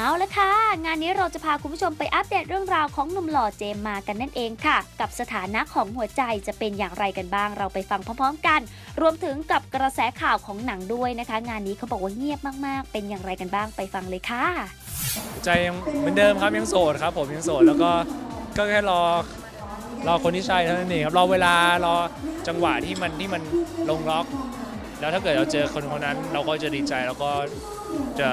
เอาละค่ะ งานนี้เราจะพาคุณผู้ชมไปอัปเดตเรื่องราวของหนุ่มหล่อเจมมากันนั่นเองค่ะ กับสถานะของหัวใจจะเป็นอย่างไรกันบ้าง เราไปฟังพร้อมๆกัน รวมถึงกับกระแสข่าวของหนังด้วยนะคะ งานนี้เขาบอกว่าเงียบมากๆ เป็นอย่างไรกันบ้างไปฟังเลยค่ะ ใจยังเหมือนเดิมครับยังโสดครับผมยังโสดแล้วก็ก็แค่รอรอคนที่ใช่เท่านั้นเองครับรอเวลารอจังหวะที่มันที่มันลงล็อก แล้วถ้าเกิดเราเจอคนคนนั้น เราก็จะดีใจแล้วก็จะ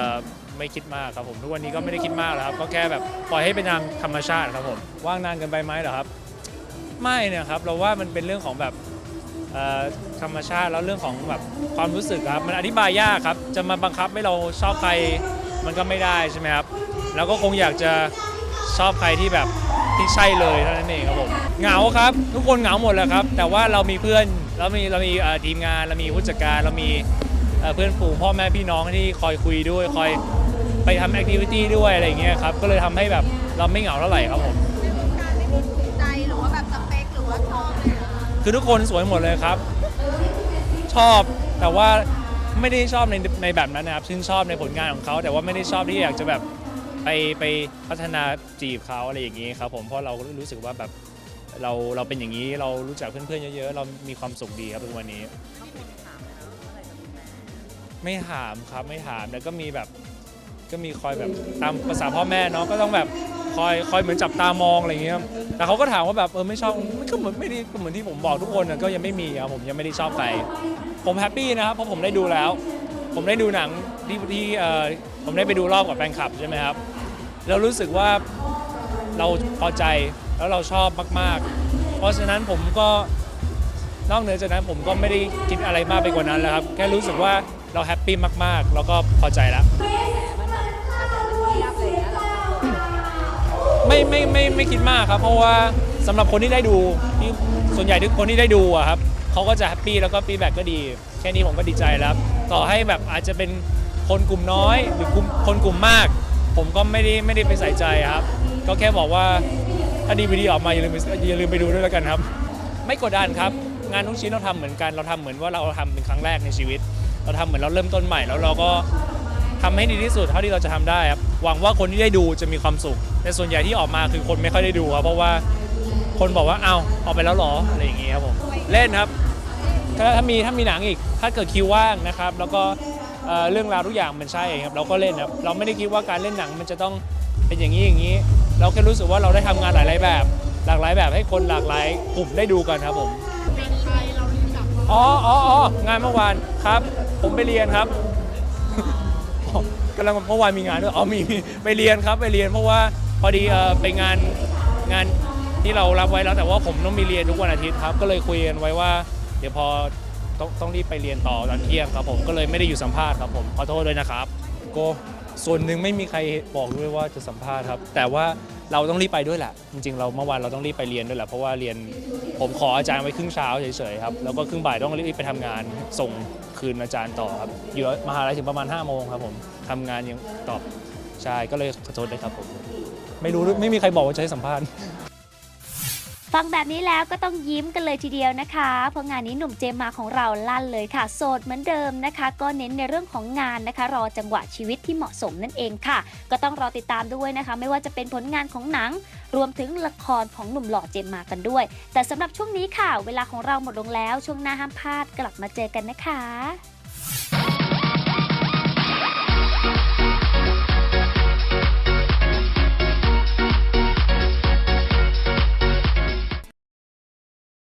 ไม่คิดมากครับผม ทุกวันนี้ก็ไม่ได้คิดมากแล้วครับ ก็แค่แบบปล่อยให้เป็นตามธรรมชาติครับผมว่างนานเกินไปไหมเหรอครับ ไม่เนี่ยครับเราว่ามันเป็นเรื่องของแบบเอ่อธรรมชาติแล้วเรื่องของแบบความรู้สึกครับมันอธิบายยากครับ จะมาบังคับให้เราชอบใครมันก็ไม่ได้ใช่ไหมครับแล้วก็คงอยากจะชอบใครที่แบบที่ใช่เลยเท่านั้นเองครับผมเหงาครับ ทุกคนเหงาหมดแหล้วครับ แต่ว่าเรามีเพื่อนเรามีเรามีเอ่อทีมงานเรามีผู้จัดการเรามีเอ่อเพื่อนฝูงพ่อแม่พี่น้องที่คอยคุยด้วยคอย ไปทำแอคทิวิตี้ด้วยอะไรอย่างเงี้ยครับก็เลยทำให้แบบเราไม่เหงาเท่าไหร่ครับผมการไม่มีถูกใจหรือว่าแบบสเปคหรือว่าชอบอะไรอย่างเงี้ยคือทุกคนสวยหมดเลยครับ ชอบแต่ว่าไม่ได้ชอบในในแบบนั้นนะครับชื่นชอบในผลงานของเขา แต่ว่าไม่ได้ชอบที่อยากจะแบบไปไปพัฒนาจีบเขาอะไรอย่างนี้ครับผมเพราะเราก็รู้สึกว่าแบบเราเราเป็นอย่างนี้เรารู้จักเพื่อนๆเยอะๆ เรามีความสุขดีครับทุกวันนี้ ไม่ถามครับไม่ถามแล้วก็มีแบบ ก็มีคอยแบบตามภาษาพ่อแม่เนาะก็ต้องแบบคอยคอยเหมือนจับตามองอะไรอย่างเงี้ยครับแต่เขาก็ถามว่าแบบเออไม่ชอบมันก็เหมือนไม่ได้เหมือนที่ผมบอกทุกคนนะก็ยังไม่มีครับผมยังไม่ได้ชอบใครผมแฮปปี้นะครับเพราะผมได้ดูแล้ว ผมได้ดูหนังที่ที่เอ่อผมได้ไปดูรอบกับแฟนคลับใช่ไหมครับแล้วรู้สึกว่าเราพอใจแล้วเราชอบมาก ๆ เพราะฉะนั้นผมก็นอกเหนือจากนั้นผมก็ไม่ได้คิดอะไรมากไปกว่านั้นแล้วครับ แค่รู้สึกว่าเราแฮปปี้มาก ๆ แล้วก็พอใจแล้ว ไม่ไม่ไม่ไม่คิดมากครับ เพราะว่าสำหรับคนที่ได้ดูที่ส่วนใหญ่ทุกคนที่ได้ดูอะครับเขาก็จะแฮปปี้แล้วก็ฟีดแบ็กก็ดี แค่นี้ผมก็ดีใจแล้ว ต่อให้แบบอาจจะเป็นคนกลุ่มน้อย หรือกลุ่มคนกลุ่มมาก ผมก็ไม่ได้ไม่ได้ไปใส่ใจครับ ก็แค่บอกว่าถ้าดีวีดีออกมาอย่าลืมอย่าลืมไปดูด้วยแล้วกันครับ ไม่กดดันครับ งานทุกชิ้นเราทำเหมือนกัน เราทำเหมือนว่าเราทำเป็นครั้งแรกในชีวิต เราทำเหมือนเราเริ่มต้นใหม่แล้วเราก็ ทำให้ดีที่สุดเท่าที่เราจะทำได้ครับหวังว่าคนที่ได้ดูจะมีความสุข แต่ส่วนใหญ่ที่ออกมาคือคนไม่ค่อยได้ดูครับเพราะว่าคนบอกว่าอ้าวออกไปแล้วเหรออะไรอย่างงี้ครับผมเล่นครับ ถ้าถ้ามีถ้ามีหนังอีก ถ้าเกิดคิวว่างนะครับ แล้วก็เอ่อเรื่องราวทุกอย่างมันใช่ครับเราก็เล่นครับเราไม่ได้คิดว่าการเล่นหนังมันจะต้องเป็นอย่างนี้อย่างนี้ เราแค่รู้สึกว่าเราได้ทำงานหลายๆแบบ หลากหลายแบบให้คนหลากหลายกลุ่มได้ดูกันครับผมเป็นใครเรารู้จักเขาอ๋ออ๋ออ๋องานเมื่อวานครับ ผมไปเรียนครับ กำลังเมื่อวานมีงานด้วยอ๋อมีมีไปเรียนครับไปเรียนเพราะว่าพอดีเออไปงานงานที่เรารับไว้แล้วแต่ว่าผมต้องมีเรียนทุกวันอาทิตย์ครับ ก็เลยคุยกันไว้ว่า เดี๋ยวพอต้องต้องรีบไปเรียนต่อตอนเที่ยงครับผมก็เลยไม่ได้อยู่สัมภาษณ์ครับผมขอโทษด้วยนะครับ ก็ส่วนหนึ่งไม่มีใครบอกด้วยว่าจะสัมภาษณ์ครับ แต่ว่า เราต้องรีบไปด้วยแหละ จริงๆ เราเมื่อวานเราต้องรีบไปเรียนด้วยแหละ เพราะว่าเรียนผมขออาจารย์ไว้ครึ่งเช้าเฉยๆครับ แล้วก็ครึ่งบ่ายต้องรีบไปทำงานส่งคืนอาจารย์ต่อครับ อยู่มหาลัยถึงประมาณ5้าโมงครับผมทำงานยังตอบใช่ก็เลยขอโทษด้วยครับผม ไม่รู้ไม่มีใครบอกว่าจะให้สัมภาษณ์ ฟังแบบนี้แล้วก็ต้องยิ้มกันเลยทีเดียวนะคะ เพราะงานนี้หนุ่มเจมมาของเราลั่นเลยค่ะ โสดเหมือนเดิมนะคะ ก็เน้นในเรื่องของงานนะคะ รอจังหวะชีวิตที่เหมาะสมนั่นเองค่ะ ก็ต้องรอติดตามด้วยนะคะ ไม่ว่าจะเป็นผลงานของหนัง รวมถึงละครของหนุ่มหล่อเจมมากันด้วย แต่สำหรับช่วงนี้ค่ะ เวลาของเราหมดลงแล้ว ช่วงหน้าห้ามพลาดกลับมาเจอกันนะคะ